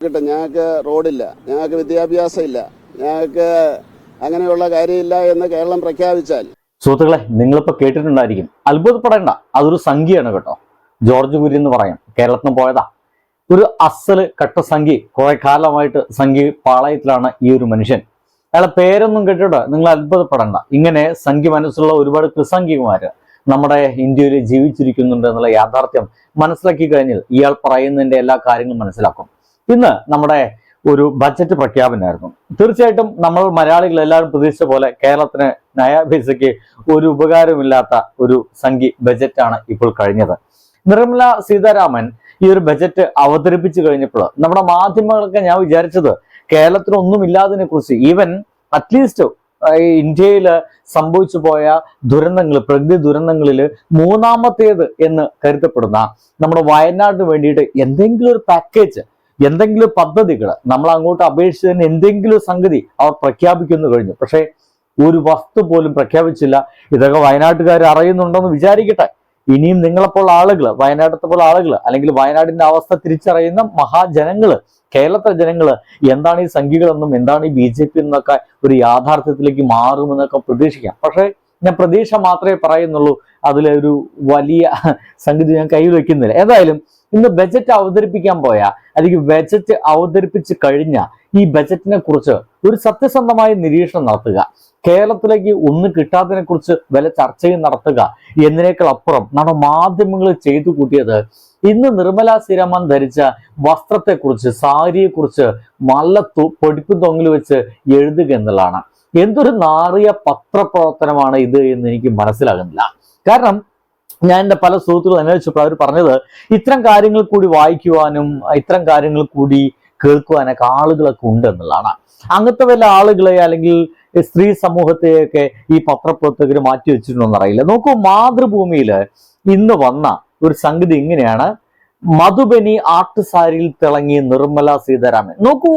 കിട്ടും ഞങ്ങൾക്ക് റോഡില്ല ഞങ്ങൾക്ക് വിദ്യാഭ്യാസം ഇല്ല ഞങ്ങൾക്ക് അങ്ങനെയുള്ള കാര്യമില്ല എന്ന് കേരളം പ്രഖ്യാപിച്ചാൽ. സുഹൃത്തുക്കളെ നിങ്ങളിപ്പോ കേട്ടിട്ടുണ്ടായിരിക്കും. അത്ഭുതപ്പെടേണ്ട അതൊരു സംഖ്യയാണ് കേട്ടോ. ജോർജ് കുര്യൻ എന്ന് പറയാം കേരളത്തിൽ നിന്ന് പോയതാ. ഒരു അസൽ കട്ട സംഖ്യ കുറെ കാലമായിട്ട് സംഖ്യ പാളയത്തിലാണ് ഈ ഒരു മനുഷ്യൻ. അയാളെ പേരൊന്നും കേട്ടിട്ട് നിങ്ങൾ അത്ഭുതപ്പെടേണ്ട. ഇങ്ങനെ സംഖ്യ മനസ്സുള്ള ഒരുപാട് കൃസംഖ്യമാര് നമ്മുടെ ഇന്ത്യയിൽ ജീവിച്ചിരിക്കുന്നുണ്ട് എന്നുള്ള യാഥാർത്ഥ്യം മനസ്സിലാക്കി കഴിഞ്ഞാൽ ഇയാൾ പറയുന്നതിന്റെ എല്ലാ കാര്യങ്ങളും മനസ്സിലാക്കും. ഇന്ന് നമ്മുടെ ഒരു ബജറ്റ് പ്രഖ്യാപനമായിരുന്നു. തീർച്ചയായിട്ടും നമ്മൾ മലയാളികൾ എല്ലാവരും പ്രതീക്ഷിച്ച പോലെ കേരളത്തിന് നയാഭിസയ്ക്ക് ഒരു ഉപകാരമില്ലാത്ത ഒരു സംഖ്യ ബജറ്റാണ് ഇപ്പോൾ കഴിഞ്ഞത്. നിർമ്മല സീതാരാമൻ ഈ ഒരു ബജറ്റ് അവതരിപ്പിച്ചു കഴിഞ്ഞപ്പോൾ നമ്മുടെ മാധ്യമങ്ങളൊക്കെ ഞാൻ വിചാരിച്ചത് കേരളത്തിന് ഒന്നും ഇല്ലാതിനെ കുറിച്ച് ഈവൻ അറ്റ്ലീസ്റ്റ് ഇന്ത്യയിൽ സംഭവിച്ചു പോയ ദുരന്തങ്ങൾ പ്രകൃതി ദുരന്തങ്ങളിൽ മൂന്നാമത്തേത് എന്ന് കരുതപ്പെടുന്ന നമ്മുടെ വയനാടിന് വേണ്ടിയിട്ട് എന്തെങ്കിലും ഒരു പാക്കേജ് എന്തെങ്കിലും പദ്ധതികൾ നമ്മൾ അങ്ങോട്ട് അപേക്ഷിച്ചതിന് എന്തെങ്കിലും സംഗതി അവർ പ്രഖ്യാപിക്കുന്നു കഴിഞ്ഞു. പക്ഷേ ഒരു വസ്തു പോലും പ്രഖ്യാപിച്ചില്ല. ഇതൊക്കെ വയനാട്ടുകാർ അറിയുന്നുണ്ടെന്ന് വിചാരിക്കട്ടെ. ഇനിയും നിങ്ങളെപ്പോൾ ആളുകൾ വയനാട്ടത്തെ പോലെ ആളുകൾ അല്ലെങ്കിൽ വയനാടിന്റെ അവസ്ഥ തിരിച്ചറിയുന്ന മഹാജനങ്ങൾ കേരളത്തിലെ ജനങ്ങൾ എന്താണ് ഈ സംഖ്യകളെന്നും എന്താണ് ഈ ബി ജെ പി എന്നൊക്കെ ഒരു യാഥാർത്ഥ്യത്തിലേക്ക് മാറുമെന്നൊക്കെ പ്രതീക്ഷിക്കാം. പക്ഷേ ഞാൻ പ്രതീക്ഷ മാത്രമേ പറയുന്നുള്ളൂ. അതിലൊരു വലിയ സംഗതി ഞാൻ കയ്യിൽ വെക്കുന്നില്ല. ഏതായാലും ഇന്ന് ബജറ്റ് അവതരിപ്പിക്കാൻ പോയ. അല്ലെങ്കിൽ ബജറ്റ് അവതരിപ്പിച്ച് കഴിഞ്ഞ ഈ ബജറ്റിനെ കുറിച്ച് ഒരു സത്യസന്ധമായ നിരീക്ഷണം നടത്തുക. കേരളത്തിലേക്ക് ഒന്നും കിട്ടാത്തതിനെ കുറിച്ച് വില ചർച്ചയും നടത്തുക എന്നതിനേക്കാൾ അപ്പുറം നമ്മുടെ മാധ്യമങ്ങൾ ചെയ്തു കൂട്ടിയത് ഇന്ന് നിർമ്മല സീരാമൻ ധരിച്ച വസ്ത്രത്തെക്കുറിച്ച് സാരിയെക്കുറിച്ച് നല്ല പൊടിപ്പ് തൊങ്ങിൽ വെച്ച് എഴുതുക എന്നുള്ളതാണ്. എന്തൊരു നാറിയ പത്രപ്രവർത്തനമാണ് ഇത് എന്ന് എനിക്ക് മനസ്സിലാകുന്നില്ല. കാരണം ഞാൻ എന്റെ പല സുഹൃത്തുക്കൾ അന്വേഷിച്ചപ്പോൾ അവർ പറഞ്ഞത് ഇത്തരം കാര്യങ്ങൾ കൂടി വായിക്കുവാനും ഇത്തരം കാര്യങ്ങൾ കൂടി കേൾക്കുവാനൊക്കെ ആളുകളൊക്കെ ഉണ്ട് എന്നുള്ളതാണ്. അങ്ങനത്തെ വല്ല ആളുകളെ അല്ലെങ്കിൽ സ്ത്രീ സമൂഹത്തെയൊക്കെ ഈ പത്രപ്രവർത്തകർ മാറ്റി വെച്ചിട്ടുണ്ടെന്നറിയില്ല നോക്കൂ മാതൃഭൂമിയിൽ ഇന്ന് വന്ന ഒരു സംഗതി ഇങ്ങനെയാണ്. മധുബനി ആർട്ട് സാരിയിൽ തിളങ്ങി നിർമ്മല സീതാരാമൻ. നോക്കൂ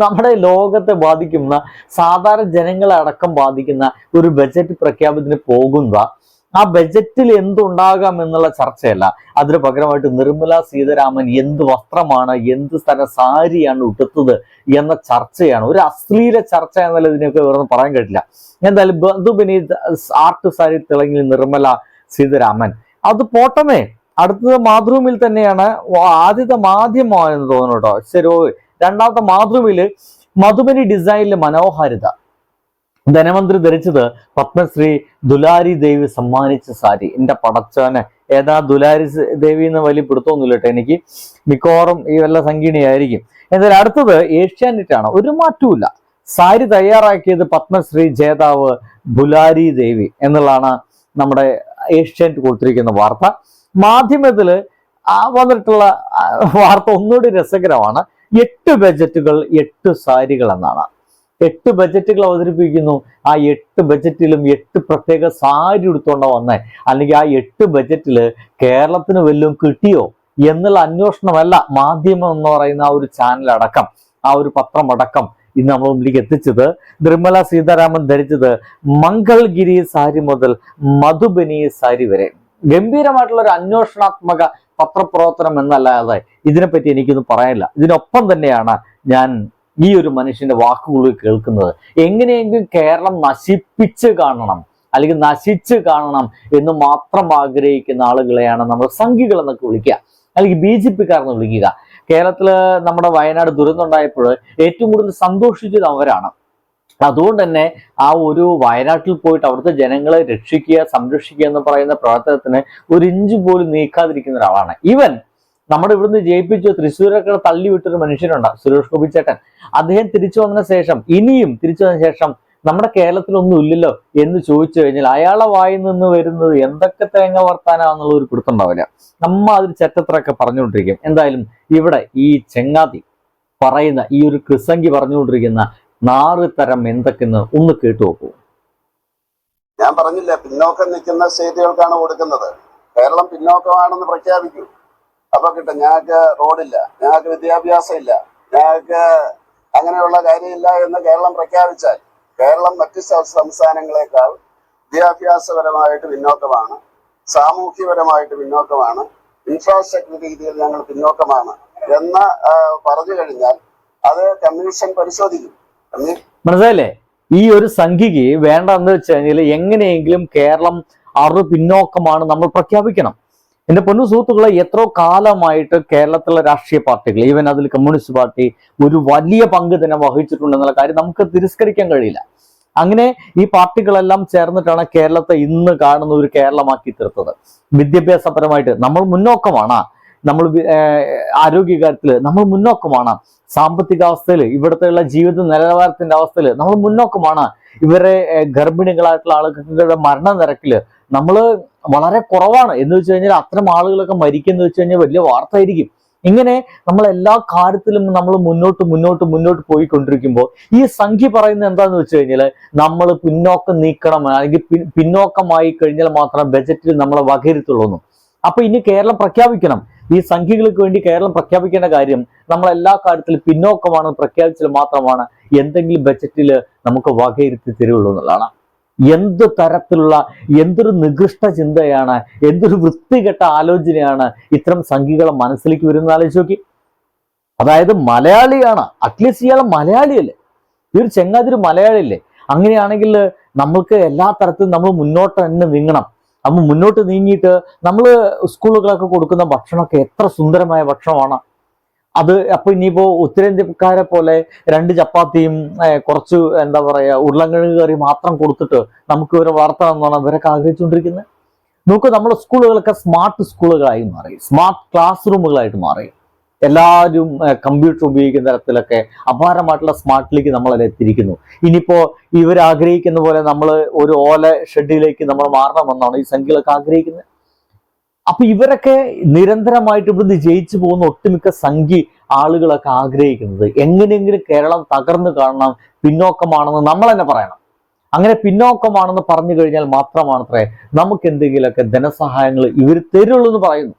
നമ്മുടെ ലോകത്തെ ബാധിക്കുന്ന സാധാരണ ജനങ്ങളെ അടക്കം ബാധിക്കുന്ന ഒരു ബജറ്റ് പ്രഖ്യാപനത്തിന് പോകുന്ന ആ ബജറ്റിൽ എന്തുണ്ടാകാം എന്നുള്ള ചർച്ചയല്ല. അതിന് പകരമായിട്ട് നിർമ്മല സീതാരാമൻ എന്ത് വസ്ത്രമാണ് എന്ത് സ്ഥല സാരിയാണ് ഉടുത്തത് എന്ന ചർച്ചയാണ്. ഒരു അശ്ലീല ചർച്ച എന്നുള്ള ഇതിനൊക്കെ വേറെ പറയാൻ കഴിയില്ല. എന്തായാലും ബന്ധുബിനി ആർട്ട് സാരി തിളങ്ങി നിർമ്മല സീതാരാമൻ. അത് പോട്ടമേ. അടുത്തത് മാതൃഭൂമിയിൽ തന്നെയാണ്. ആദ്യത്തെ മാധ്യമമാണെന്ന് തോന്നുന്നു കേട്ടോ. ശരി രണ്ടാമത്തെ മാതൃഭൂമിയിൽ മധുബനി ഡിസൈനിലെ മനോഹാരിത. ധനമന്ത്രി ധരിച്ചത് പത്മശ്രീ ദുലാരി ദേവി സമ്മാനിച്ച സാരി. എന്റെ പടച്ചവനെ ഏതാ ദുലാരി ദേവി എന്ന് വലിയ പിടുത്തമൊന്നുമില്ല കേട്ടോ എനിക്ക്. മിക്കവാറും ഈ വല്ല സംഗീണിയായിരിക്കും എന്നാൽ അടുത്തത് ഏഷ്യാനെറ്റ് ആണ് ഒരു മാറ്റവുമില്ല. സാരി തയ്യാറാക്കിയത് പത്മശ്രീ ജേതാവ് ദുലാരി ദേവി എന്നുള്ളതാണ് നമ്മുടെ ഏഷ്യാനെറ്റ് കൊടുത്തിരിക്കുന്ന വാർത്ത. മാധ്യമത്തിൽ വന്നിട്ടുള്ള വാർത്ത ഒന്നുകൂടി രസകരമാണ്. എട്ട് ബജറ്റുകൾ എട്ട് സാരികൾ എന്നാണ്. എട്ട് ബജറ്റുകൾ അവതരിപ്പിക്കുന്നു. ആ എട്ട് ബജറ്റിലും എട്ട് പ്രത്യേക സാരി എടുത്തോണ്ട വന്നേ. അല്ലെങ്കിൽ ആ എട്ട് ബജറ്റിൽ കേരളത്തിന് വല്ലതും കിട്ടിയോ എന്നുള്ള അന്വേഷണമല്ല മാധ്യമം എന്ന് പറയുന്ന ആ ഒരു ചാനൽ അടക്കം ആ ഒരു പത്രം അടക്കം ഇന്ന് നമ്മൾ മുമ്പിലേക്ക് എത്തിച്ചത്. നിർമ്മല സീതാരാമൻ ധരിച്ചത് മംഗൾഗിരി സാരി മുതൽ മധുബനി സാരി വരെ. ഗംഭീരമായിട്ടുള്ള ഒരു അന്വേഷണാത്മക പത്രപ്രവർത്തനം എന്നല്ലാതെ ഇതിനെപ്പറ്റി എനിക്കൊന്നും പറയാനില്ല. ഇതിനൊപ്പം തന്നെയാണ് ഞാൻ ഈ ഒരു മനുഷ്യന്റെ വാക്കുകൾ കേൾക്കുന്നത് എങ്ങനെയെങ്കിലും കേരളം നശിപ്പിച്ച് കാണണം അല്ലെങ്കിൽ നശിച്ച് കാണണം എന്ന് മാത്രം ആഗ്രഹിക്കുന്ന ആളുകളെയാണ് നമ്മൾ സംഘികൾ എന്നൊക്കെ വിളിക്കുക. അല്ലെങ്കിൽ ബി ജെ പിക്കാരെന്ന് വിളിക്കുക. കേരളത്തിൽ നമ്മുടെ വയനാട് ദുരന്തമുണ്ടായപ്പോൾ ഏറ്റവും കൂടുതൽ സന്തോഷിച്ചത് അവരാണ്. അതുകൊണ്ട് തന്നെ ആ ഒരു വയനാട്ടിൽ പോയിട്ട് അവിടുത്തെ ജനങ്ങളെ രക്ഷിക്കുക സംരക്ഷിക്കുക എന്ന് പറയുന്ന പ്രവർത്തനത്തിന് ഒരു ഇഞ്ച് പോലും നീക്കാതിരിക്കുന്ന ഒരാളാണ്. ഈവൻ നമ്മുടെ ഇവിടുന്ന് ജയിപ്പിച്ച് തൃശ്ശൂരൊക്കെ തള്ളി വിട്ടൊരു മനുഷ്യനുണ്ട് സുരേഷ് ഗോപി ചേട്ടൻ. അദ്ദേഹം തിരിച്ചു വന്നതിന് ശേഷം ഇനിയും തിരിച്ചു വന്നതിന് ശേഷം നമ്മുടെ കേരളത്തിലൊന്നും ഇല്ലല്ലോ എന്ന് ചോദിച്ചു കഴിഞ്ഞാൽ അയാളെ വായിൽ നിന്ന് വരുന്നത് എന്തൊക്കെ തേങ്ങ വർത്താനാന്നുള്ള ഒരു പിടുത്തുണ്ടാവില്ല നമ്മ അതിൽ ചെറ്റത്രയൊക്കെ പറഞ്ഞുകൊണ്ടിരിക്കും. എന്തായാലും ഇവിടെ ഈ ചെങ്ങാതി പറയുന്ന ഈ ഒരു കൃസംഗി പറഞ്ഞുകൊണ്ടിരിക്കുന്ന നാറ് തരം എന്തൊക്കെന്ന് ഒന്ന് കേട്ടു നോക്കൂ. ഞാൻ പറഞ്ഞില്ല പിന്നോക്കം നിൽക്കുന്ന സ്റ്റേറ്റുകൾക്കാണ് കൊടുക്കുന്നത്. കേരളം പിന്നോക്കമാണെന്ന് പ്രഖ്യാപിക്കൂ. അപ്പൊ കിട്ടും. ഞങ്ങൾക്ക് റോഡില്ല. ഞങ്ങൾക്ക് വിദ്യാഭ്യാസം ഇല്ല ഞങ്ങൾക്ക് അങ്ങനെയുള്ള കാര്യമില്ല എന്ന് കേരളം പ്രഖ്യാപിച്ചാൽ കേരളം മറ്റ് സംസ്ഥാനങ്ങളെക്കാൾ വിദ്യാഭ്യാസപരമായിട്ട് പിന്നോക്കമാണ്. സാമൂഹ്യപരമായിട്ട് പിന്നോക്കമാണ്. ഇൻഫ്രാസ്ട്രക്ചർ രീതിയിൽ ഞങ്ങൾ പിന്നോക്കമാണ് എന്ന് പറഞ്ഞു കഴിഞ്ഞാൽ അത് കമ്മീഷൻ പരിശോധിക്കും. മനസ്സിലെ ഈ ഒരു സംഖ്യക്ക് വേണ്ടെന്ന് വെച്ച് കഴിഞ്ഞാൽ എങ്ങനെയെങ്കിലും കേരളം അറു പിന്നോക്കമാണ് നമ്മൾ പ്രഖ്യാപിക്കണം. എന്റെ പൊന്നു സുഹൃത്തുക്കളെ എത്രയോ കാലമായിട്ട് കേരളത്തിലെ രാഷ്ട്രീയ പാർട്ടികൾ ഈവൻ അതിൽ കമ്മ്യൂണിസ്റ്റ് പാർട്ടി ഒരു വലിയ പങ്ക് തന്നെ വഹിച്ചിട്ടുണ്ടെന്നുള്ള കാര്യം നമുക്ക് തിരസ്കരിക്കാൻ കഴിയില്ല. അങ്ങനെ ഈ പാർട്ടികളെല്ലാം ചേർന്നിട്ടാണ് കേരളത്തെ ഇന്ന് കാണുന്ന ഒരു കേരളമാക്കി തീർത്തത്. വിദ്യാഭ്യാസപരമായിട്ട് നമ്മൾ മുന്നോക്കമാണ്. നമ്മൾ ആരോഗ്യകാര്യത്തിൽ നമ്മൾ മുന്നോക്കമാണ്. സാമ്പത്തിക അവസ്ഥയിൽ ഇവിടുത്തെയുള്ള ജീവിത നിലവാരത്തിന്റെ അവസ്ഥയിൽ നമ്മൾ മുന്നോക്കമാണ്. ഇവരെ ഗർഭിണികളായിട്ടുള്ള ആളുകളുടെ മരണനിരക്കിൽ നമ്മൾ വളരെ കുറവാണ്. എന്ന് വെച്ച് കഴിഞ്ഞാൽ അത്തരം ആളുകളൊക്കെ മരിക്കുന്ന വെച്ച് കഴിഞ്ഞാൽ വലിയ വാർത്തയായിരിക്കും. ഇങ്ങനെ നമ്മൾ എല്ലാ കാര്യത്തിലും നമ്മൾ മുന്നോട്ട് മുന്നോട്ട് മുന്നോട്ട് പോയിക്കൊണ്ടിരിക്കുമ്പോൾ ഈ സംഖ്യ പറയുന്നത് എന്താന്ന് വെച്ച് കഴിഞ്ഞാൽ നമ്മൾ പിന്നോക്കം നീക്കണം അല്ലെങ്കിൽ പിന്നോക്കമായി കഴിഞ്ഞാൽ മാത്രം ബജറ്റിൽ നമ്മളെ വകയിരുത്തുള്ളൂ എന്നും. അപ്പൊ ഇനി കേരളം പ്രഖ്യാപിക്കണം. ഈ സംഖ്യകൾക്ക് വേണ്ടി കേരളം പ്രഖ്യാപിക്കേണ്ട കാര്യം നമ്മൾ എല്ലാ കാര്യത്തിലും പിന്നോക്കമാണ് പ്രഖ്യാപിച്ചാൽ മാത്രമാണ് എന്തെങ്കിലും ബജറ്റിൽ നമുക്ക് വകയിരുത്തി തരുള്ളൂ എന്നുള്ളതാണ്. എന്ത് തരത്തിലുള്ള എന്തൊരു നികൃഷ്ട ചിന്തയാണ് എന്തൊരു വൃത്തികെട്ട ആലോചനയാണ് ഇത്തരം സംഖ്യകളെ മനസ്സിലേക്ക് വരുന്ന ആലോചിച്ച് നോക്കി. അതായത് മലയാളിയാണ് അറ്റ്ലീസ്റ്റ് ഇയാൾ മലയാളിയല്ലേ? ഈ ഒരു ചെങ്ങാതിരി മലയാളിയല്ലേ? അങ്ങനെയാണെങ്കിൽ നമ്മൾക്ക് എല്ലാ തരത്തിലും നമ്മൾ മുന്നോട്ട് തന്നെ നീങ്ങണം. നമ്മൾ മുന്നോട്ട് നീങ്ങിയിട്ട് നമ്മൾ സ്കൂളുകളൊക്കെ കൊടുക്കുന്ന ഭക്ഷണമൊക്കെ എത്ര സുന്ദരമായ ഭക്ഷണമാണ്. അത് അപ്പൊ ഇനിയിപ്പോ ഉത്തരേന്ത്യക്കാരെ പോലെ രണ്ട് ചപ്പാത്തിയും കുറച്ച് എന്താ പറയാ ഉരുളങ്കിഴങ്ങ് കറി മാത്രം കൊടുത്തിട്ട് നമുക്ക് ഇവരെ വളർത്തണം എന്നാണ് ഇവരൊക്കെ ആഗ്രഹിച്ചുകൊണ്ടിരിക്കുന്നത്. നോക്കൂ നമ്മുടെ സ്കൂളുകളൊക്കെ സ്മാർട്ട് സ്കൂളുകളായി മാറി. സ്മാർട്ട് ക്ലാസ് റൂമുകളായിട്ട് മാറി. എല്ലാവരും കമ്പ്യൂട്ടർ ഉപയോഗിക്കുന്ന തരത്തിലൊക്കെ അപാരമായിട്ടുള്ള സ്മാർട്ടിലേക്ക് നമ്മളെല്ലാം എത്തിയിരിക്കുന്നു. ഇനിയിപ്പോ ഇവർ ആഗ്രഹിക്കുന്ന പോലെ നമ്മൾ ഒരു ഓല ഷെഡിലേക്ക് നമ്മൾ മാറണമെന്നാണ് ഈ സംഖ്യകളൊക്കെ ആഗ്രഹിക്കുന്നത്. അപ്പൊ ഇവരൊക്കെ നിരന്തരമായിട്ട് ഇവിടുന്ന് ജയിച്ചു പോകുന്ന ഒട്ടുമിക്ക സംഖ്യ ആളുകളൊക്കെ ആഗ്രഹിക്കുന്നത് എങ്ങനെയെങ്കിലും കേരളം തകർന്നു കാണണം പിന്നോക്കമാണെന്ന് നമ്മൾ തന്നെ പറയണം. അങ്ങനെ പിന്നോക്കമാണെന്ന് പറഞ്ഞു കഴിഞ്ഞാൽ മാത്രമാണത്രേ നമുക്ക് എന്തെങ്കിലുമൊക്കെ ധനസഹായങ്ങൾ ഇവർ തരുള്ളൂ എന്ന് പറയുന്നു.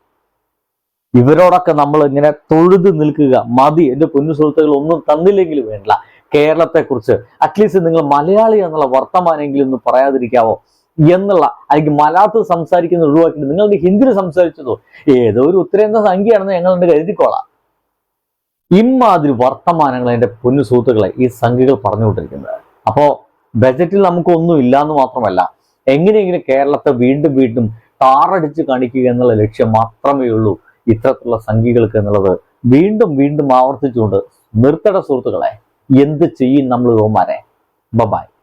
ഇവരോടൊക്കെ നമ്മൾ ഇങ്ങനെ തൊഴുതു നിൽക്കുക മതി എന്റെ പൊന്നു സുഹൃത്തുക്കൾ ഒന്നും തന്നില്ലെങ്കിലും വേണ്ട. കേരളത്തെക്കുറിച്ച് അറ്റ്ലീസ്റ്റ് നിങ്ങൾ മലയാളി എന്നുള്ള വർത്തമാനെങ്കിലും ഒന്ന് പറയാതിരിക്കാവോ? എന്നുള്ള അല്ലെങ്കിൽ മലയാളത്തിൽ സംസാരിക്കുന്ന ഒഴിവാക്കിയിട്ട് നിങ്ങൾക്ക് ഹിന്ദിയിൽ സംസാരിച്ചതോ? ഏതോ ഒരു ഉത്തരേന്ത്യ സംഖ്യയാണെന്ന് ഞങ്ങൾ കരുതിക്കോളാം. ഇമ്മാതിരി വർത്തമാനങ്ങൾ എന്റെ പൊന്നു സുഹൃത്തുക്കളെ ഈ സംഖ്യകൾ പറഞ്ഞുകൊണ്ടിരിക്കുന്നത്. അപ്പോ ബജറ്റിൽ നമുക്കൊന്നും ഇല്ല എന്ന് മാത്രമല്ല എങ്ങനെയെങ്കിലും കേരളത്തെ വീണ്ടും വീണ്ടും താറടിച്ച് കാണിക്കുക എന്നുള്ള ലക്ഷ്യം മാത്രമേ ഉള്ളൂ ഇത്തരത്തിലുള്ള സംഖ്യകൾക്ക് എന്നുള്ളത്. വീണ്ടും വീണ്ടും ആവർത്തിച്ചുകൊണ്ട് നിർത്തട സുഹൃത്തുക്കളെ എന്ത് ചെയ്യും നമ്മൾ യോമാരെ ബബായ്